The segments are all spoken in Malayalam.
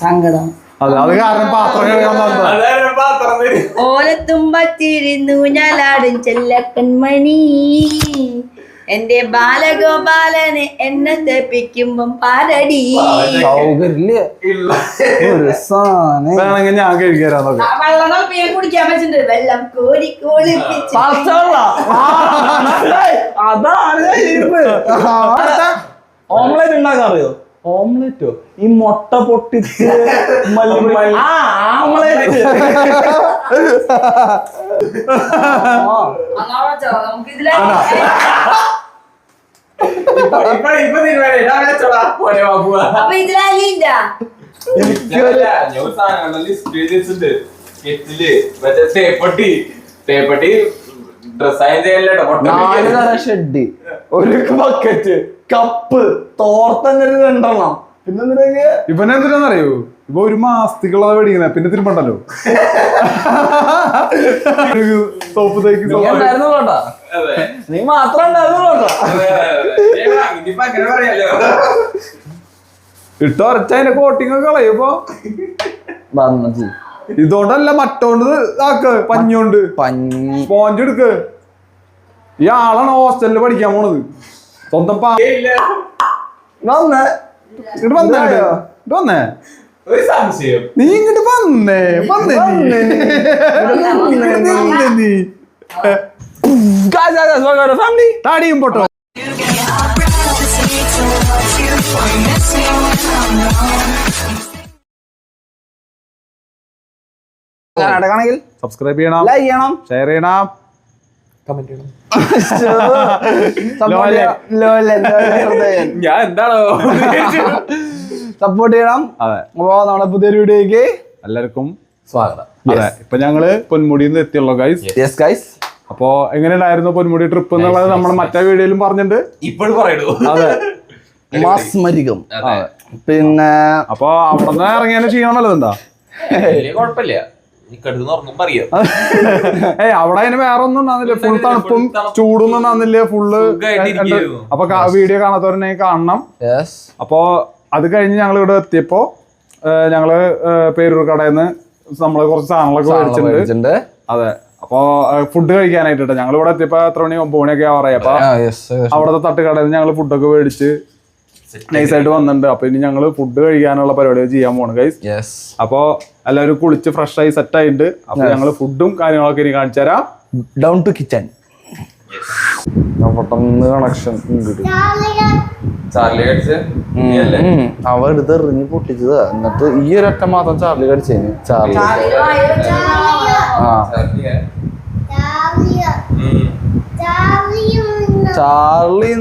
സങ്കടം. അതെ അത് കാരണം പാത്രം. ഓലത്തുമ്പത്തിരുന്നു ഞാലാടും ചെല്ലക്കൺമണി എന്റെ ബാലഗോപാലന് എന്നെ തെപ്പിക്കുമ്പം പാരടി വേണമെങ്കിൽ ഞാൻ വെള്ളം തിളപ്പിക്കാൻ കുടിക്കാൻ പറ്റുന്നുണ്ട് വെള്ളം കോരി അതാണ് ഓംലെറ്റ് ഉണ്ടാക്കാൻ അറിയോ? ഓംലെറ്റോ ഈ മുട്ട പൊട്ടിച്ച് ലിസ്റ്റ് വെച്ചിട്ടുണ്ട് കെറ്റിൽ മറ്റേ തേപ്പട്ടി. തേപ്പട്ടി നാല് തരം ഷെഡ് ഒരു ബക്കറ്റ് കപ്പ് രണ്ടെണ്ണം. പിന്നെ എന്തിനാ ഇവനെ ഇപ്പൊ ഒരു മാസത്തേക്കുള്ളത് മേടിക്കുന്ന. പിന്നെ തിരുമ്പണ്ടല്ലോ. സോപ്പ് തേക്ക് നീ മാത്രം ഇട്ട് അരച്ച അതിന്റെ കോട്ടിങ് കളയുമ്പോ വന്നത് ഇതോണ്ടല്ല മറ്റോണ്ട് ആക്ക് പഞ്ഞോണ്ട് പഞ്ഞി. സ്പോഞ്ച് എടുക്ക്. ഈ ആളാണ് ഹോസ്റ്റലിൽ പഠിക്കാൻ പോണത്. സ്വന്തം പാ വന്നേ വന്ന്. ഇങ്ങോട്ട് വന്നേ. ഇങ്ങോട്ട്. വന്നേ. ഒരു സംശയം. നീ ഇങ്ങോട്ട് വന്നേ. വന്നേ നീ. ഫാമിലി താടിയും പൊട്ടോ. അടക്കണമെങ്കിൽ സബ്സ്ക്രൈബ് ചെയ്യണം. ലൈക്ക് ചെയ്യണം. ഷെയർ ചെയ്യണം. കമന്റ് ചെയ്യണം. സപ്പോർട്ട് ചെയ്യണം. ഞാൻ എന്താണോ? സപ്പോർട്ട് ചെയ്യണം. അതെ. അപ്പോ നമ്മുടെ പുതിയൊരു വീഡിയോയ്ക്ക് എല്ലാവർക്കും സ്വാഗതം. അതെ. ഇപ്പൊ ഞങ്ങൾ പൊന്മുടിയിൽ നിന്ന് എത്തിയുള്ളൂ ഗൈസ് യെസ് ഗൈസ് അപ്പോ എങ്ങനെയുണ്ടായിരുന്നു പൊന്മുടി ട്രിപ്പ് എന്നുള്ളത് നമ്മൾ മറ്റേ വീഡിയോയിലും പറഞ്ഞിട്ടുണ്ട്. ഇപ്പോഴും പറയുന്നു അതെ. മാസ്മരികം. അതെ. പിന്നെ അപ്പൊ അവിടെ നിന്ന് ഇറങ്ങിയാലും ചെയ്യണമല്ലോ എന്താ വലിയ കുഴപ്പമില്ല. ഏയ് അവിടെ അതിന് വേറെ ഒന്നും ഉണ്ടാകുന്നില്ല ഫുൾ തണുപ്പും ചൂടൊന്നും ഉണ്ടാകുന്നില്ല ഫുള്ള് അപ്പൊ വീഡിയോ കാണാത്തവരെ കാണണം. യെസ് അപ്പോ അത് കഴിഞ്ഞ് ഞങ്ങൾ ഇവിടെ എത്തിയപ്പോ ഞങ്ങൾ പേരൂർ കടയിൽ നിന്ന് നമ്മൾ കുറച്ച് സാധനങ്ങളൊക്കെ മേടിച്ചിട്ടുണ്ട്. അതെ. അപ്പൊ ഫുഡ് കഴിക്കാനായിട്ട് ഞങ്ങൾ ഇവിടെ എത്തിയപ്പോ എത്ര മണി? ഒമ്പത് മണിയൊക്കെ ആവാറായി. അപ്പൊ അവിടത്തെ തട്ടുകടയിൽ നിന്ന് ഞങ്ങൾ ഫുഡൊക്കെ മേടിച്ച് നൈസായിട്ട് വന്നിട്ടുണ്ട്. അപ്പൊ ഇനി ഞങ്ങൾ ഫുഡ് കഴിക്കാനുള്ള പരിപാടികൾ ചെയ്യാൻ പോണ് ഗൈസ് യെസ് അപ്പോ എല്ലാവരും കുളിച്ച് ഫ്രഷ് ആയി സെറ്റ് ആയിട്ടുണ്ട്. അപ്പൊ ഞങ്ങൾ ഫുഡും കാര്യങ്ങളൊക്കെ ഇനി കാണിച്ചു തരാം. ഡൗൺ ടു കിച്ചൺ പെട്ടെന്ന് കണക്ഷൻ അവ എടുത്ത് എറിഞ്ഞ് പൊട്ടിച്ചതാ. എന്നിട്ട് ഈ ഒരൊറ്റ മാത്രം ചാർലി കടിച്ചേന് ചാർലി. ആ. ചാർലി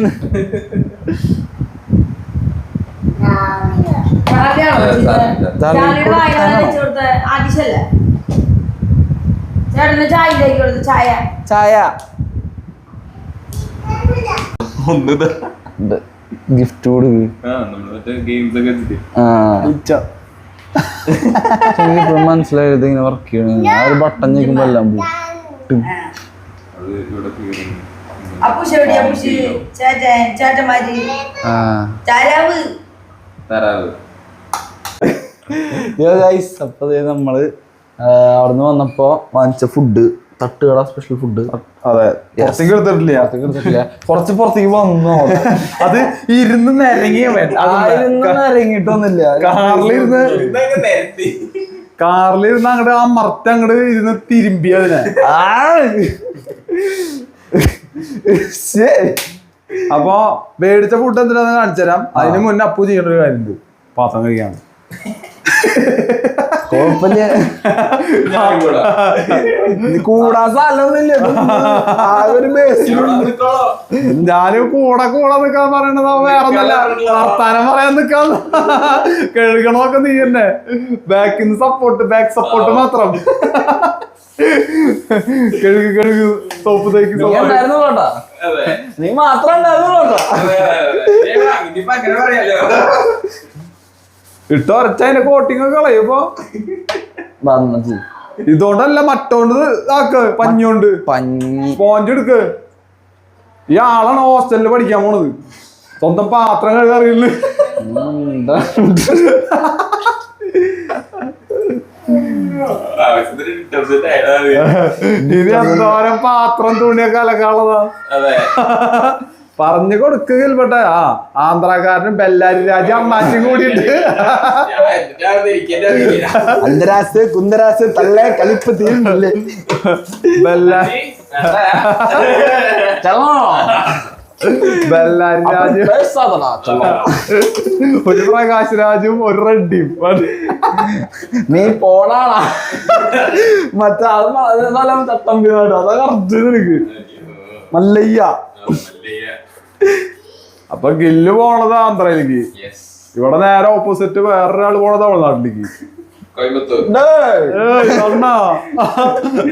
ചായ ഗിഫ്റ്റ് കൊടുക്ക്. ആ നമ്മൾ ഗെയിംസ് ഒക്കെ വെച്ചിട്ട് ആ. ഇപ്പോഴും മനസ്സിലായത് ഇങ്ങനെ വർക്ക് ചെയ്യണ ആ ഒരു ബട്ടൺ ഞെക്കുമ്പോ എല്ലാം പോകും അത് ഇവിടെ clear ഗൈസ് നമ്മൾ അവിടുന്ന് നിന്ന് വന്നപ്പോ വാങ്ങിച്ച ഫുഡ് തട്ടുകട സ്പെഷ്യൽ ഫുഡ് അതെ പുറത്തേക്ക് എടുത്തിട്ടില്ല. കുറച്ച് പുറത്തേക്ക് വന്നു? അത് ഇരുന്ന് നിരങ്ങിയവൻ ആയിരൊന്നും ഇറങ്ങിയിട്ടൊന്നുമില്ല കാറിലിരുന്ന് കാറിലിരുന്ന് അങ്ങോട്ട് ആ മർത്ത അങ്ങോട്ട് ഇരുന്ന് തിരുമ്പി അതിനെ. അപ്പൊ മേടിച്ച ഫുഡ് എന്തിനാന്ന് കാണിച്ചു തരാം അതിന് മുന്നേ അപ്പു ചെയ്യേണ്ട ഒരു കാര്യമുണ്ട്. പാത്രം കഴിക്കാൻ കുഴപ്പമില്ല. കൂടാ. സ്ഥലമൊന്നുമില്ല. ഞാനും കൂടെ കൂടെ നിക്കാൻ പറയണത് വേറെ ഒന്നല്ല വർത്താനം പറയാൻ നിക്കാൻ. കഴുകണമൊക്കെ നീ തന്നെ ബാക്കിന്ന് സപ്പോർട്ട് ബാക്ക് സപ്പോർട്ട് മാത്രം. കഴുകി കഴുകി സോപ്പ് തേക്ക്. നീ മാത്രം ഉണ്ടായിരുന്നു കേട്ടാ അതെ, അതെ, അതെ. ഏ, വാ, ഇനിയിപ്പൊ അങ്ങനെ പറയാലോ ഇട്ട് അതിന്റെ കോട്ടിങ് കളയുമ്പോ വന്നത്. ഇതോണ്ടല്ല മറ്റോണ്ട് ആക്ക് പഞ്ഞോണ്ട് പഞ്ഞി. സ്പോഞ്ച് എടുക്ക്. ഈ ആളാണ് ഹോസ്റ്റലിൽ പഠിക്കാൻ പോണത്. സ്വന്തം പാത്രം കഴുകറിയില്ല. ഇനി എന്തോരം പാത്രം തുണിയൊക്കെ അലക്കാനുള്ളതാ. അതെ കൊടുക്കുകയിൽ പെട്ട ആ ആന്ധ്രാക്കാരനും ബെല്ലാരി രാജ്യം അമ്മാച്ചും അറിയില്ല അന്തരാസ് കുന്തരാസ് തള്ളേ കളിപ്പ് തീരുന്നില്ലേ ബെല്ലാരി ബെല്ലാരി രാജ്യം ഒരു പ്രകാശ് രാജും ഒരു റെഡ്ഡിയും. നീ പോണാണാ മറ്റേ അത് നല്ല ചട്ടമ്പി അതൊക്കെ അതാ കറക്റ്റ് നിനക്ക്. മല്ലയ്യ. അപ്പൊ ഗില്ല് പോണത് ആന്ധ്രയിലേക്ക്. യെസ് ഇവിടെ നേരെ ഓപ്പോസിറ്റ് വേറൊരാൾ പോണത് തമിഴ്നാട്ടിലേക്ക്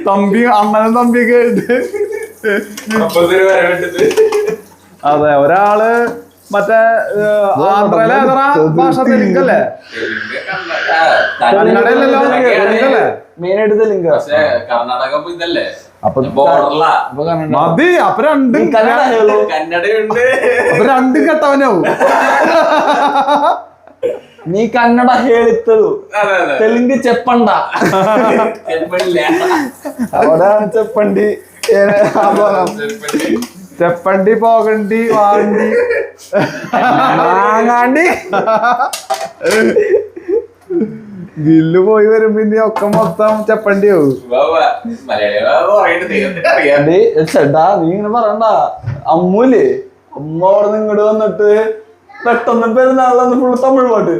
തമ്പി അണ്ണനും തമ്പിയൊക്കെ ആയിട്ട്. അതെ ഒരാൾ മറ്റേ ആന്ധ്രയിലെ ഏതാ ഭാഷ തെലുങ്കല്ലേ? കന്നഡയല്ലല്ലോ തെലുങ്കല്ലേ? മെയിനായിട്ട് തെലുങ്ക. കർണാടക ഇപ്പൊ ഇതല്ലേ? അപ്പൊ മതി അപ്പൊ രണ്ടും അപ്പൊ രണ്ടും കെട്ടവനാവും. നീ കന്നഡ ഹേളിത്തതു തെലുങ്ക് ചെപ്പണ്ട. അവിടെയാണ് ചെപ്പണ്ടി. ചെപ്പണ്ടി. പോകണ്ടി വാണ്ടി. വാങ്ങാണ്ടി ഗില്ല് പോയി വരുമ്പോ ഇനി ഒക്കെ മൊത്തം ചെപ്പണ്ടി ആവും. ചേട്ടാ നീ ഇങ്ങനെ പറയണ്ട. അമ്മൂലേ അമ്മ അവിടെ നിന്ന് ഇങ്ങോട്ട് വന്നിട്ട് പെട്ടെന്ന് പെരുന്നാളിൽ ഫുൾ തമിഴ് പാട്ട്.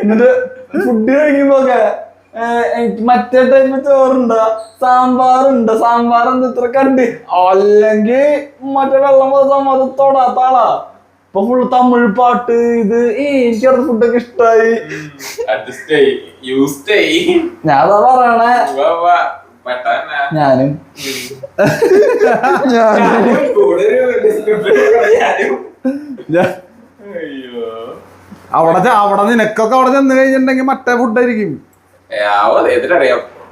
എന്നിട്ട് ഫുഡ് കഴിക്കുമ്പോക്കെ ഏ, എനിക്ക് മറ്റേ ടൈമിൽ ചോറുണ്ട് സാമ്പാറുണ്ട്. സാമ്പാർ എന്ത് ഇത്ര കണ്ട്? അല്ലെങ്കിൽ മറ്റേ വെള്ളം പോലെ അത് തൊടാത്താളാ ഇപ്പൊ ഫുൾ തമിഴ് പാട്ട് ഇത് ഏ എനിക്ക് അവിടെ ഫുഡൊക്കെ ഇഷ്ടായി. ഞാൻ അതാ പറയണേ. ഞാനും. അവിടെ അവിടെ നിനക്കൊക്കെ അവിടെ ചെന്ന് കഴിഞ്ഞിട്ടുണ്ടെങ്കിൽ മറ്റേ ഫുഡായിരിക്കും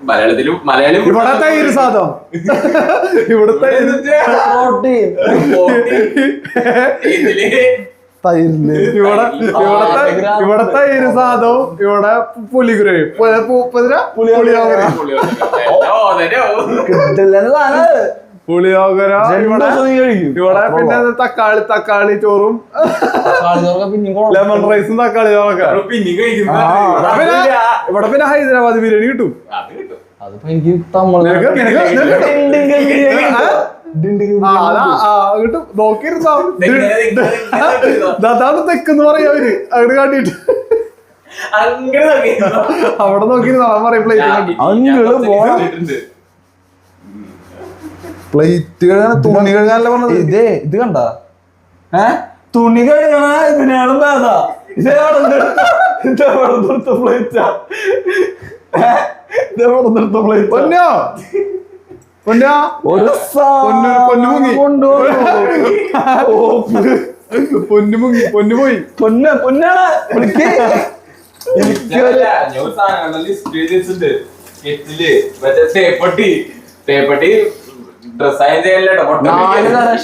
മലയാളത്തിലും മലയാളം ഇവിടത്തെ തൈര് സാധം തൈരിൽ. ഇവിടെ ഇവിടത്തെ ഇവിടത്തെ തൈര് സാധവും ഇവിടെ പുലിഗുരയും പുളിയോകര രണ്ട് ഇവിടെ ഇവിടെ പിന്നെ തക്കാളി തക്കാളി ചോറും. ലെമൺ റൈസും തക്കാളി ചോറൊക്കെ. ഇവിടെ പിന്നെ ഇവിടെ പിന്നെ ഹൈദരാബാദ് ബിരിയാണി കിട്ടും. അതിപ്പോ എനിക്ക് തമിഴ് അങ്ങോട്ട് നോക്കിയിരുന്നോ? തെക്കെന്ന് പറയാ അവർ. അങ്ങോട്ട് കാട്ടിട്ട് അങ്ങനെ അവിടെ നോക്കി അവൻ പറയും പ്ലേറ്റ്. പ്ലേറ്റ് കഴുകാൻ തുണി കഴുകാനല്ലേ പറഞ്ഞത്? ഇതേ ഇത് കണ്ട? ഏ? തുണി കഴുകണ ഇതിനാണ് ഭേദ ഇത് അവിടെ പ്ലേറ്റാ പൊന്നോ? പൊന്നോ? ഒരു പൊന്നു പൊന്നു മുങ്ങി. കൊണ്ടുവന്നു. പൊന്നു മുങ്ങി പൊന്നു പോയി. പൊന്ന പൊന്നാണ്. വിളിക്ക്.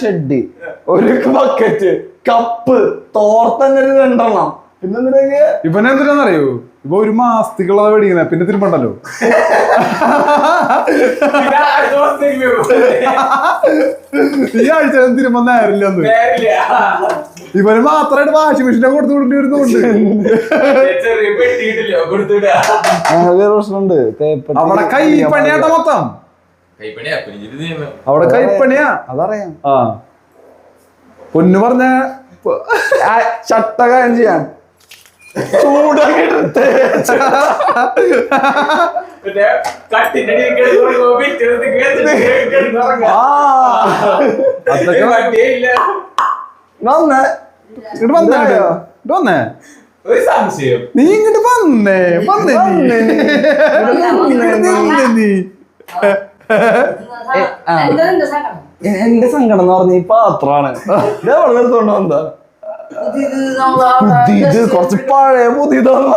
ഷെഡ്. ഒരു ബക്കറ്റ് കപ്പ് തോർത്തന്നെ രണ്ടെണ്ണം. പിന്നെ എന്തിനാ ഇവനെ എന്തിനാന്നറിയോ ഇപ്പൊ ഒരു മാസത്തേക്കുള്ളത് മേടിക്കുന്നത് പിന്നെ തിരുമ്പണ്ടല്ലോ. ഈ ആഴ്ച തിരുമ്പ നേരില്ല ഇവർ മാത്രമായിട്ട് വാഷിംഗ് മെഷീനെ കൊടുത്തു കൊടുത്തിട്ടാ വേറെ പ്രശ്നമുണ്ട്. അവിടെ അവിടെ കൈപ്പണിയാട്ട മൊത്തം. അവിടെ കൈപ്പണിയാ. അതറിയാം. ആ. പൊന്നു പറഞ്ഞ ചട്ടകാര്യം ചട്ട കാര്യം ചെയ്യാൻ ചൂടാക്കിട്ട്. വന്ന്. ഇങ്ങോട്ട് വന്നേ. ഇങ്ങോട്ട്. വന്നേ. ഒരു സംശയം. നീ ഇങ്ങോട്ട് വന്നേ. വന്നേ നീ. എന്റെ സങ്കടം എന്ന് പറഞ്ഞ ഈ പാത്രാണ് ഇത് എവിടെ ഇത് കുറച്ച് പഴയ പുതിയതാണ്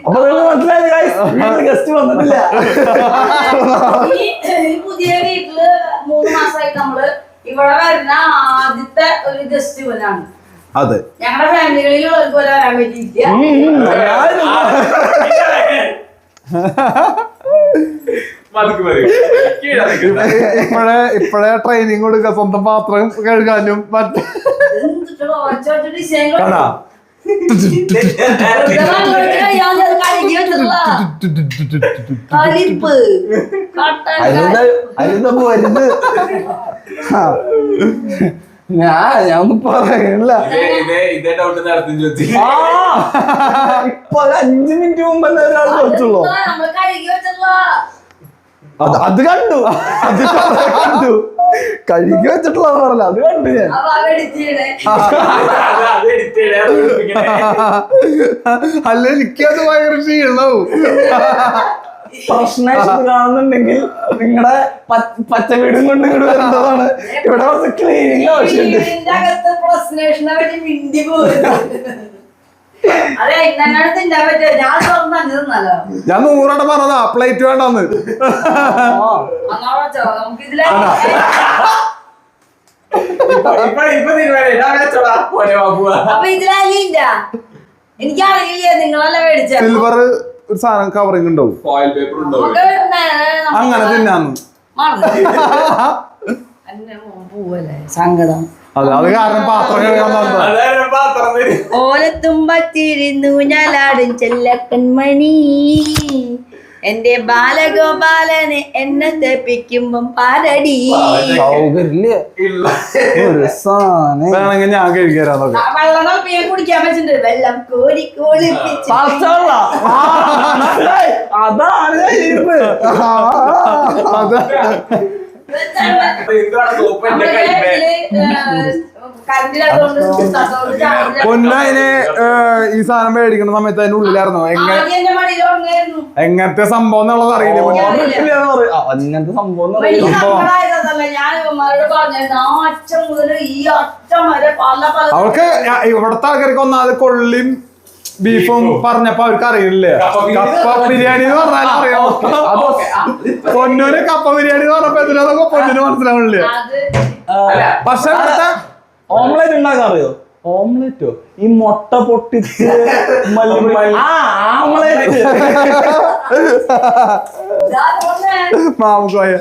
അപ്പൊ നിങ്ങൾ മനസ്സിലായില്ലേ? ഗസ്റ്റ് വന്നിട്ടില്ല. പുതിയ വീട്ടിൽ മൂന്ന് മാസമായിട്ട് നമ്മൾ ഇവിടെ വരുന്ന ആദ്യത്തെ ഒരു ഗസ്റ്റ് പോലാണ്. അതെ. ഞങ്ങളുടെ ഫാമിലികളിൽ പോലെ വരാൻ പറ്റിയില്ല ഇപ്പഴേ ഇപ്പഴേ ട്രെയിനിങ് കൊടുക്കുക സ്വന്തം പാത്രം കഴുകാനും മറ്റേ. ആ. ഞാൻ ഞാൻ ഒന്നും പറയണില്ല ഇപ്പൊ അഞ്ചു മിനിറ്റ് മുമ്പ് ഒരാൾ ചോദിച്ചുള്ളൂ. നമ്മൾ കഴുകി വെച്ചല്ല അത്. കണ്ടു. അത് കണ്ടു. കഴുകി വെച്ചിട്ടുള്ള പറഞ്ഞ അത് കണ്ടു ഞാൻ. അല്ല എനിക്കത് ഭയങ്കര ക്ഷീണവും. പ്രശ്നം കാണുന്നുണ്ടെങ്കിൽ നിങ്ങളുടെ പച്ച വീടും കൊണ്ട് ഇങ്ങോട്ട് വരേണ്ടതാണ് ഇവിടെ കുറച്ച് ക്ലീനിങ് ആവശ്യമുണ്ട് ഞാൻ നൂറോടെ പറഞ്ഞതാ പ്ലേറ്റ് വേണ്ടെന്ന്. എനിക്കറിയില്ല നിങ്ങളല്ല മേടിച്ച. സിൽവർ ഒരു സാധനം കവറിങ് ഉണ്ടാവും. ഫോയിൽ പേപ്പർ ഉണ്ടോ നമുക്ക് നേ- നമുക്ക് അങ്ങനെ തിന്നാന്ന്. സങ്കടം. അതെ അത് കാരണം പാത്രം ഓലത്തുമ്പത്തിരുന്നു ഞാലാടും ചെല്ലക്കൺമണി എന്റെ ബാലഗോപാലന് എന്നെ തെപ്പിക്കുമ്പം പാരടി വേണമെങ്കിൽ ഞാൻ കഴുകി തരാം ആ, വെള്ളം കുടിക്കാൻ പറ്റുന്നുണ്ട് വെള്ളം കോരി മനസ്സിലായി. അതാണ് പൊന്നതിന് ഈ സാധനം മേടിക്കുന്ന സമയത്ത് അതിന്റെ ഉള്ളിലായിരുന്നു? എങ്ങനെ എങ്ങനത്തെ സംഭവം എന്നുള്ളത് അറിയില്ല അങ്ങനത്തെ സംഭവം യ- ഇവിടുത്തെ ആൾക്കാർക്ക് ഒന്നാമത് കൊള്ളിയും ബീഫും പറഞ്ഞപ്പോ അവർക്ക് അറിയില്ലേ? കപ്പ ബിരിയാണി. എന്ന് പറഞ്ഞാൽ അറിയാം. പൊന്നൂര് കപ്പ ബിരിയാണി എന്ന് പറഞ്ഞപ്പോ എന്തിനാ പൊന്നിന് മനസ്സിലാവണില്ലേ പക്ഷെ ഓംലെറ്റ് ഉണ്ടാക്കാൻ അറിയോ? ഓംലെറ്റോ? ഈ മുട്ട പൊട്ടിച്ച് ആംലെറ്റ്. മാമുക്കോയ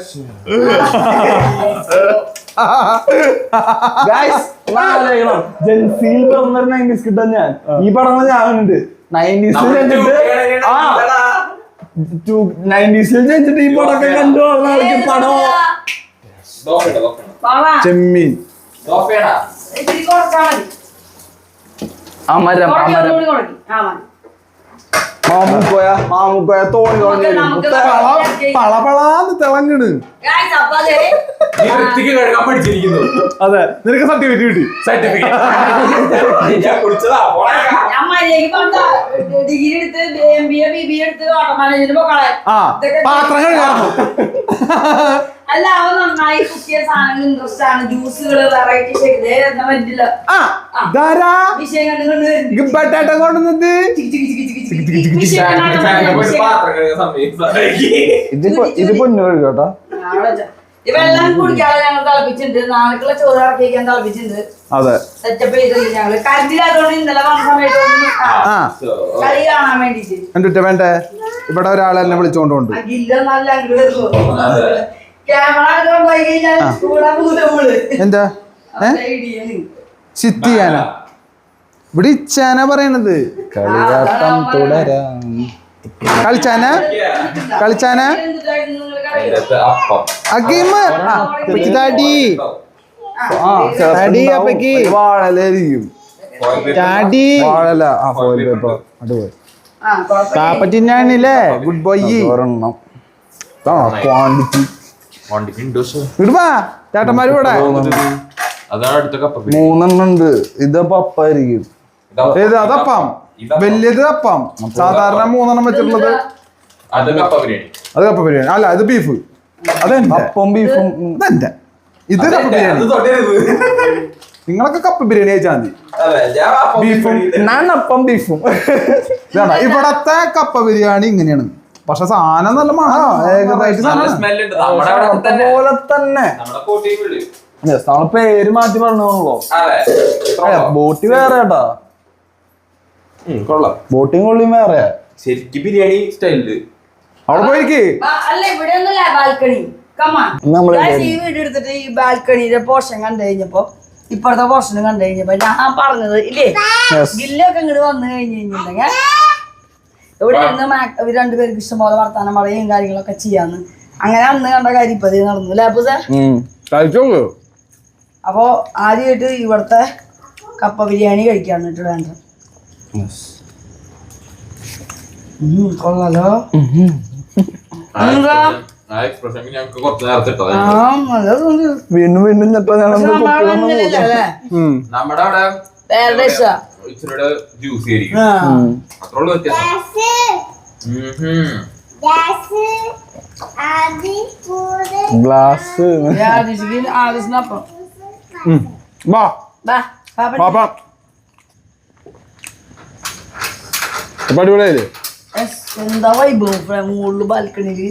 ജെൻസിയിൽ പിറന്നൊരു നയന്റീസ് കിട്ടാൻ ഞാൻ. ഈ പടങ്ങൾ ഞാനുണ്ട്. നയന്റീസിൽ ചൂടുകയാണ് ആ. നയന്റീസിൽ ജനിച്ചിട്ട് ഈ പടമൊക്കെ കണ്ടു. വളർന്ന ആൾക്ക് പടം. ചെമ്മീൻ. അമരം അമരം ഒന്നുകൂടി കുറയ്ക്ക്. ആ, മതി. മാമുക്കോയ മാമുക്കോയ തോണി തോണി പളപളാന്ന് തിളങ്ങണ്. അതെ നിനക്ക് സർട്ടിഫിക്കറ്റ് കിട്ടി. സർട്ടിഫിക്കറ്റ് ഡിഗ്രി എടുത്ത് M B A B B എടുത്ത് ഓട്ടോ മാനേജ്മെന്റ് പോകളെ ആ പാത്രങ്ങൾ അല്ല അവൻ നന്നായി കുക്കിയ സാധനങ്ങൾ ഇൻട്രസ്റ്റ് ആണ് ജ്യൂസുകൾ വെറൈറ്റി ഷേക്ക് എന്നാ പറ്റില്ല. ഇതിപ്പോ ഇത് പൊന്നു കേട്ടോ വെള്ളം കുടിക്കാതെ ഞങ്ങൾ തിളപ്പിച്ചിട്ടുണ്ട്. നാളേക്കുള്ള ചോറ് ഇറക്കി വയ്ക്കാൻ തിളപ്പിച്ചിട്ടുണ്ട്. അതെ. സെറ്റപ്പ് ഞങ്ങൾ ഇന്നലെ വന്ന സമയത്ത് ആ, ആ. കളി കാണാൻ വേണ്ടിട്ട്. എന്നിട്ട് വേണ്ടേ? ഇവിടെ ഒരാളെന്നെ എന്നെ വിളിച്ചോണ്ടുണ്ട് എന്താ? ചിത്തിയാന. ഇവിടെ ഇച്ചാന പറയണത്. കളിയാട്ടം തുടരാം. കളിച്ചാന? കളിച്ചാന? അപ്പക്ക് ഡാഡി വാഴല. ആ ഫോയിൽ പേപ്പർ. ഗുഡ് ബോയ് ഒരെണ്ണം. ക്വാണ്ടിറ്റി ചേട്ടന്മാര് ഇവിടെ. മൂന്നെണ്ണം ഉണ്ട്. ഇത് പപ്പായിരിക്കും. ഇതാ- ഏത് അതപ്പം. വലിയത് അപ്പം സാധാരണ മൂന്നെണ്ണം വെച്ചിട്ടുള്ളത്? അത് കപ്പ ബിരിയാണി? അത് കപ്പ ബിരിയാണി. അല്ല ഇത് ബീഫ്. അപ്പം ബീഫും ഇത് കപ്പ ബിരിയാണി. നിങ്ങളൊക്കെ കപ്പ ബിരിയാണി കഴിച്ചാൽ മതി. അതെ ഞാൻ അപ്പം ബീഫും ഞാൻ അപ്പം ബീഫും. ഇതാണ്. ഇവിടത്തെ കപ്പ ബിരിയാണി ഇങ്ങനെയാണ്. പക്ഷെ സാധനം നല്ല മണ ഏകദേശം നല്ല സാധനം സ്മെല്ല് അവിടെ തന്നെ. പോലെ തന്നെ. നമ്മളെ പേര് മാറ്റി പറഞ്ഞോളൂ അതെ. ബോട്ടി വേറെ കേട്ടാ. കൊള്ളാം. ബോട്ടിങ് കൊള്ളിയും വേറെ. ശരിക്കും ബിരിയാണി സ്റ്റൈലിൽ അവിടെ പോയിരിക്കേ. അല്ല ഇവിടെ ഒന്നുമില്ല ബാൽക്കണി നമ്മൾ ഈ വീട് എടുത്തിട്ട് ഈ ബാൽക്കണിയുടെ പോർഷൻ കണ്ടു കഴിഞ്ഞപ്പോ ഇപ്പഴത്തെ പോർഷൻ കണ്ടു കഴിഞ്ഞപ്പോ ഞാൻ പറഞ്ഞത് ഇല്ലേ? ഗില്ലൊക്കെ ഇങ്ങോട്ട് വന്നു കഴിഞ്ഞ് കഴിഞ്ഞിട്ടുണ്ടെങ്കിൽ ഇവിടെ ഇരുന്ന് രണ്ടുപേർക്ക് ഇഷ്ടംപോലെ വർത്താനം പറയുകയും കാര്യങ്ങളൊക്കെ ചെയ്യാന്ന്. അങ്ങനെ അന്ന് കണ്ട കാര്യം ഇപ്പൊ നടന്നു അല്ലേ അപ്പൊ സാർ അപ്പോ ആദ്യമായിട്ട് ഇവിടുത്തെ കപ്പ ബിരിയാണി കഴിക്കാൻ വേണ്ടിട്ട് വേണ്ടത്. കൊള്ളാലോ വീണ്ടും വീണ്ടും നമ്മുടെ അവിടെ വേറെ ഇഷ്ടാ. ഇച്ചിരി ജ്യൂസി ആയിരിക്കും. അത്രേ ഉള്ളൂ വ്യത്യാസം. ഗ്ലാസ്. വാ പാപ്പ ഇപ്പൊ അടിപൊളിയായില്ലേ? എന്താ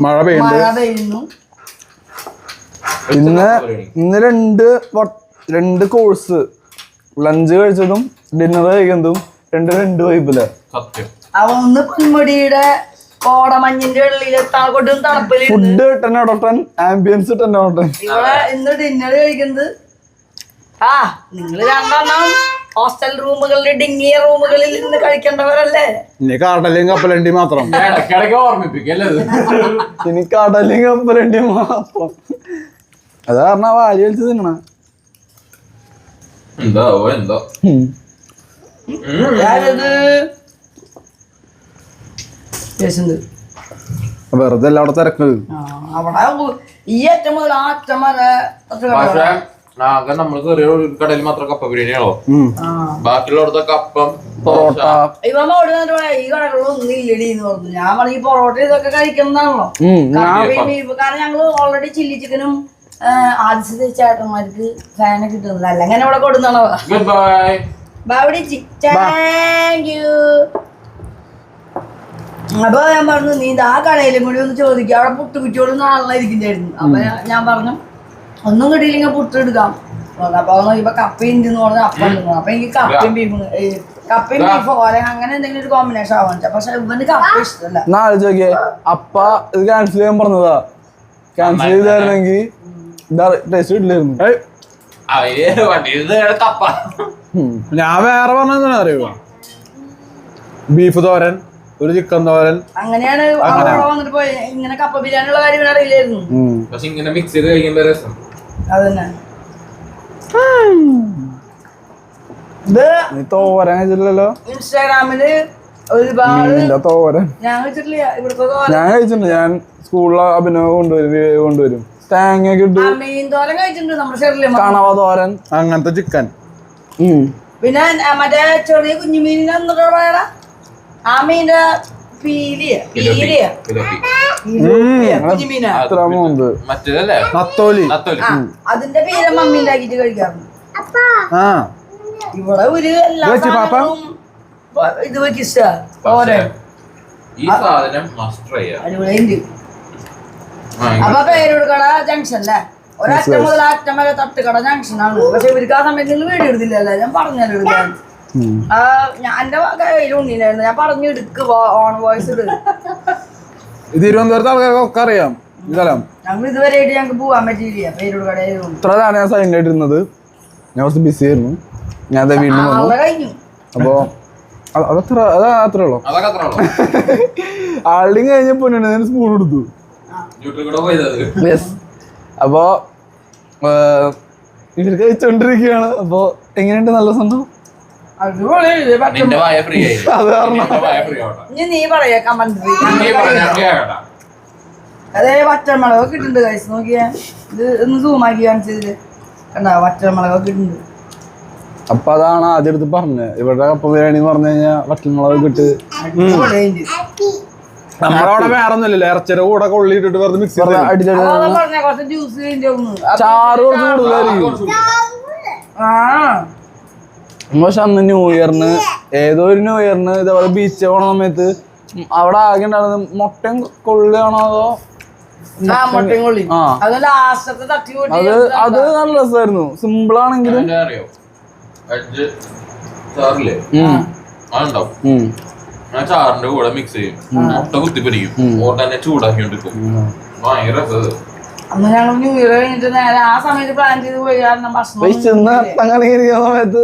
മഴ പെയ്യുന്നുണ്ട്. മഴ പെയ്യുന്നു. ഇന്ന് ഇന്ന് രണ്ട് രണ്ട് കോഴ്സ് ലഞ്ച് കഴിച്ചതും ഡിന്നർ കഴിക്കുന്നതും രണ്ട് രണ്ട് വൈബിൽ ഒന്ന് പൊന്മുടിയുടെ കോടമഞ്ഞിന്റെ വെള്ളിയിൽ കൊടും തണുപ്പിൽ food ten out of ten ambience ten out ten ഇവിടെ ഇന്ന് ഡിന്നർ കഴിക്കുന്നത്. ആ നിങ്ങൾ രണ്ടെണ്ണം ഹോസ്റ്റൽ റൂമുകളിൽ ഡിങ്ങിയ റൂമുകളിൽ നിന്ന് കഴിക്കേണ്ടവരല്ലേ? ഇനി കാടലേം കപ്പലണ്ടി മാത്രം. ഓർമ്മിപ്പിക്കല്ലേ ഇനി കടലും കപ്പലണ്ടി മാത്രം. അത് കാരണം വാരി വലിച്ച് തിന്നണ. എന്തോ എന്തോ? ഞാനത് കേസുണ്ട് വെറുതെ അല്ല അവിടെ തിരക്കുന്നത് അവിടെ ഈ അറ്റം മുതൽ ആ അറ്റം വരെ. ആകെ നമ്മൾ കയറിയ ഒരു കടയിൽ മാത്രം കപ്പ ബിരിയാണിയാണോ. ബാക്കിയുള്ളടത്തൊക്കെ അപ്പം പൊറോട്ട. പറയാ, ഈ കടകളൊന്നും ഇല്ലടി എന്ന് പറഞ്ഞു. ഞാൻ പറഞ്ഞു ഈ പൊറോട്ട ഇതൊക്കെ കഴിക്കുന്നതാണല്ലോ. കാരണം ഞങ്ങൾ ഓൾറെഡി ചില്ലി ചിക്കനും ആദ്യത്തെ ചേട്ടന്മാർക്ക് ഫാനെ കിട്ടുന്നില്ല അല്ല അങ്ങനെ ഇവിടെ കൊടുക്കണോ താങ്ക് യു അപ്പൊ ഞാൻ പറഞ്ഞു നീ ആ കടയിലും കൂടി ഒന്ന് ചോദിക്കുക അവിടെ പുട്ട് നാളെ നാളായിരിക്കുന്നായിരുന്നു അപ്പൊ ഞാൻ പറഞ്ഞു ഒന്നും കിട്ടിയില്ലെങ്കിൽ പുട്ട് എടുക്കാം. പറഞ്ഞു. അപ്പൊ ഇപ്പൊ കപ്പയും എന്ന് പറഞ്ഞ അപ്പം പറഞ്ഞു. അപ്പൊ എനിക്ക് കപ്പയും ബീഫും കപ്പയും ബീഫ് ഓരോ അങ്ങനെ എന്തെങ്കിലും ഒരു കോമ്പിനേഷൻ ആവാൻ പക്ഷെ ഇവന് കപ്പ ഇഷ്ടമല്ല എന്നാ ആലോചിച്ച് അപ്പ ഇത് ക്യാൻസൽ ചെയ്യാൻ പറഞ്ഞതാ. ക്യാൻസൽ ചെയ്തായിരുന്നെങ്കിൽ ടേസ്റ്റ് ഉം. ഞാൻ വേറെ പറഞ്ഞാ അറിയോ? ബീഫ് തോരൻ ഒരു ചിക്കൻ തോരൻ. അങ്ങനെയാണ് വന്നിട്ട് പോയി. ഇങ്ങനെ കപ്പ ബിരിയാണിയുള്ള കാര്യം ഇവന് അറിയില്ലായിരുന്നു. പക്ഷെ ഇങ്ങനെ മിക്സ് ചെയ്ത് കഴിക്കുമ്പോ രസം. അതന്നെ. തോരൻ ഇൻസ്റ്റാഗ്രാമിൽ ഒരുപാട് തോരൻ. ഞാൻ വെച്ചിട്ടില്ല ഇവിടുത്തെ ഞാൻ കഴിച്ചിട്ടുണ്ട്. ഞാൻ സ്കൂളിലെ അഭിനവ് കൊണ്ടുവരും വിവേക് കൊണ്ടുവരും. തേങ്ങ കിട്ടും തോരൻ കണവ അങ്ങനത്തെ ചിക്കൻ. പിന്നെ മറ്റേ ചെറിയ കുഞ്ഞു മീനിനെ എന്നിട്ട് ആ മീനിന്റെ മറ്റേതല്ലേ? നത്തോലി. അതിന്റെ പേര് മമ്മി ഉണ്ടാക്കിട്ട് കഴിക്കാറുണ്ട് ആ. ഇവിടെ ഒരു എല്ലാ ഇത് വെച്ച് പാപ്പ? സാധനവും ഇത് വെക്ക് ഇഷ്ടാ തോരൻ ഈ സാധനം മസ്റ്റ് ട്രൈ അടിപൊളിയുണ്ട്. അപ്പൊ ഒരറ്റം മുതൽ ആറ്റം അറ്റം വരെ തട്ടുകട ജംഗ്ഷൻ ആണ്. പക്ഷെ ഇവർക്ക് ആ സമയത്ത് വീട് വീഡിയോ എടുത്തില്ലല്ലേ. ഞാൻ പറഞ്ഞല്ലോ എടുക്കാൻ എന്റെ കയ്യിലുണ്ടായിരുന്നു ഞാൻ പറഞ്ഞു എടുക്ക് ഓൺ വോയിസ് തിരുവനന്തപുരത്ത് ആൾക്കാർക്കൊക്കെ അറിയാം. സ്ഥലം ഞങ്ങൾ ഇതുവരെയായിട്ട് ഞങ്ങൾക്ക് പോകാൻ പറ്റിയില്ല. പേരൂർ കടയിലുണ്ട് ഇത്ര നേരം ഞാൻ സൈലന്റ് ആയിട്ടിരുന്നത് ഞാൻ കുറച്ച് ബിസി ആയിരുന്നു. ഞാൻ ദേ വീണ്ടും വന്നു. കഴിഞ്ഞു. അപ്പോ അതത്ര അതാ അത്രേ ഉള്ളൂ. ആളുടെയും കഴിഞ്ഞപ്പോ ഞാൻ സ്പൂൺ എടുത്തു യെസ് അപ്പോ ഇവർ കഴിച്ചോണ്ടിരിക്കുകയാണ്. അപ്പോ എങ്ങനെയുണ്ട് നല്ല സംഭവം. നിന്റെ വായ ഫ്രീ ആയി. അത് കാരണം. നിന്റെ വായ ഫ്രീ ആവട്ടെ. ഇനി നീ പറയാ കമന്റ് നീ പറഞ്ഞാ ഫ്രീ ആകട്ടെ അതേ വറ്റൽമുളകൊക്കെ കിട്ടുന്നുണ്ട് കഴിച്ച് നോക്കിയാ. ഇത് ഒന്ന് സൂം ആക്കി കാണിച്ചതിൽ കണ്ട വറ്റൽമുളകൊക്കെ ഇട്ടിട്ടുണ്ട്. അപ്പൊ അതാണ് ആദ്യം എടുത്ത് പറഞ്ഞത്. ഇവിടെ കപ്പ ബിരിയാണി എന്ന് പറഞ്ഞു കഴിഞ്ഞാൽ വറ്റൽമുളക് കിട്ട് നമ്മളവിടെ നമ്മുടെ അവിടെ വേറെ ഒന്നുമില്ലല്ലോ ഇറച്ചിയുടെ കൂടെ കൊള്ളിയിട്ടിട്ട് വെറുതെ മിക്സ് ചെയ്ത് തരും. അടിച്ചടി കുറച്ച് ജ്യൂസ് കഴിഞ്ഞു ചാറ് കുറച്ച് കൂടുതലായിരിക്കും. ആ. പക്ഷെ അന്ന് ന്യൂ ഇയറിന് ഏതോ ഒരു ന്യൂ ഇയറിന് ഇതേപോലെ ബീച്ച് പോണ സമയത്ത് അവിടെ ആകെ ഉണ്ടായിരുന്നത് മുട്ടയും കൊള്ളിയാണോ അതോ ആ. അത് അത് അത് നല്ല രസമായിരുന്നു സിമ്പിൾ ആണെങ്കിലും അതുണ്ടാവും. ചാറിന്റെ കൂടെ മിക്സ് ചെയ്യും. മുട്ട കുത്തിപ്പിടിക്കും ഓർ തന്നെ ചൂടാക്കിക്കൊണ്ടിരിക്കും. ഭയങ്കര രസം അന്ന് ഞങ്ങൾ ന്യൂ ഇയർ കഴിഞ്ഞിട്ട് നേരെ ആ സമയത്ത് പ്ലാൻ ചെയ്ത് പോയി. കാരണം ഭക്ഷണം സമയത്ത്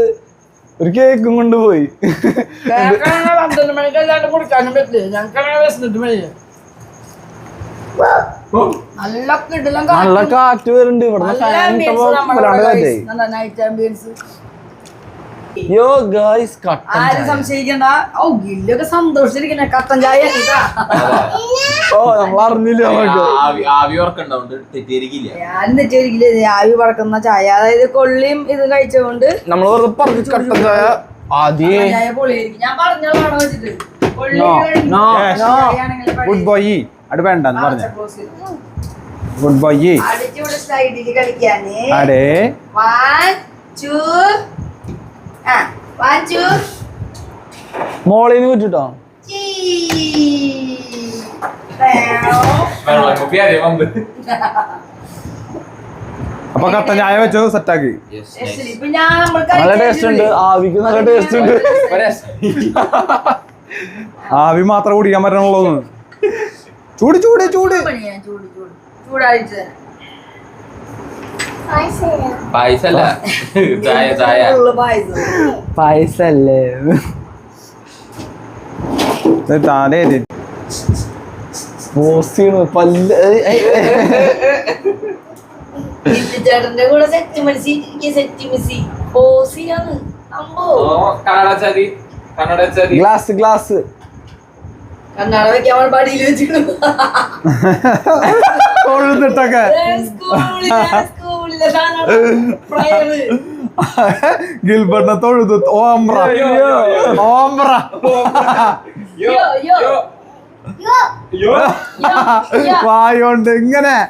ഒരു കേക്കും കൊണ്ടുപോയി പന്ത്രണ്ട് മണിക്ക് അല്ലാണ്ട് കൊടുക്കാനും പറ്റില്ല. ഞങ്ങൾക്കാണെങ്കിൽ വിശന്നിട്ട് മതി നല്ല കിടിലം നല്ല കാറ്റ് വരുന്നുണ്ട്. ഇവിടെ നൈറ്റ് ആംബിയൻസ് യോ ഗായ്സ് കട്ട ആരും സംശയിക്കണ്ട. ഓ ഗില്ലൊക്കെ സന്തോഷിച്ചിരിക്കണേ കട്ടൻ ചായ. ഓ നമ്മൾ അറിഞ്ഞില്ല ആവി ആവി ഉറക്കുണ്ടാവുണ്ട് തെറ്റിയിരിക്കില്ല. ഞാനും തെറ്റിയിരിക്കില്ല ആവി പറക്കുന്ന ചായ അതായത് കൊള്ളിയും ഇത് കഴിച്ചുകൊണ്ട് നമ്മൾ വെറുതെ പറഞ്ഞു കട്ടൻ ചായ ആദ്യേ. കട്ടൻ ഞാൻ പറഞ്ഞോളാണ് വെച്ചിട്ട്. ഗുഡ് ബോയ് അത് വേണ്ടെന്ന് പറഞ്ഞ. ഗുഡ് ബോയ് അടേ വൺ ടു ആ വൺ ടു മോളിന് കുറ്റിട്ടോ ആദ്യം വന്ന് അപ്പൊ കട്ട ചായ വെച്ചത് സെറ്റാക്കി. നല്ല ടേസ്റ്റ് ഉണ്ട്. ആവിക്ക് നല്ല ടേസ്റ്റ് ഉണ്ട്. ആവി മാത്രം കുടിക്കാൻ പറ്റണുള്ളൂ ചൂട് ചൂട് ചൂട്. പായസല്ലേ. താനേ പോസിയാണ് പല്ല്. ചേട്ടന്റെ കൂടെ സെറ്റ് മത്സി സെറ്റ് മിസ്സി. Glass glass. കണ്ണാട വെക്കാൻ പടിയിൽ വെച്ചിരുന്നു. സ്കൂളിലെ സ്കൂളിലെ സാധനം. പ്രയറ് ഗിൽബർട്ടിനെ തൊഴുതു യോ യോ വായോണ്ട് ഇങ്ങനെ.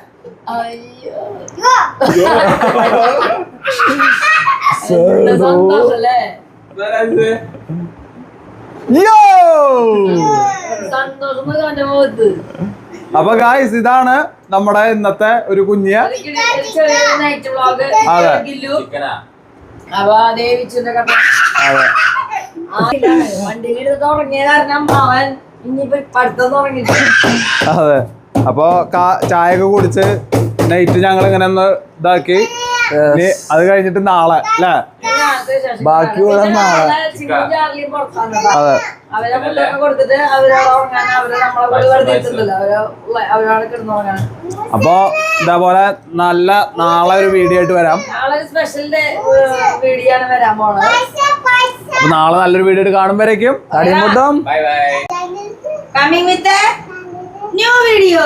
അപ്പൊ ഗായ്സ് ഇതാണ് നമ്മുടെ ഇന്നത്തെ ഒരു കുഞ്ഞ് അതെ. ഗില്ലു. ചിക്കനാ. ദേവിച്ചിന്റെ കഥ അതെ. വണ്ടിയിൽ എടുത്ത് ഉറങ്ങിയ കാരണം അവൻ അതെ. അപ്പൊ ചായ ചായയൊക്കെ കുടിച്ച് നൈറ്റ് ഞങ്ങൾ ഇങ്ങനെ ഒന്ന് ഇതാക്കി. അത് കഴിഞ്ഞിട്ട് നാളെ അല്ലേ? ബാക്കിയുള്ള നാളെ. അതെ. അപ്പൊ ഇതേപോലെ നല്ല നാളെ ഒരു വീഡിയോ ആയിട്ട് വരാം. അപ്പൊ നാളെ നല്ലൊരു വീഡിയോ ആയിട്ട് കാണുമ്പോഴേക്കും തടിമുട്ടം bye bye coming with new video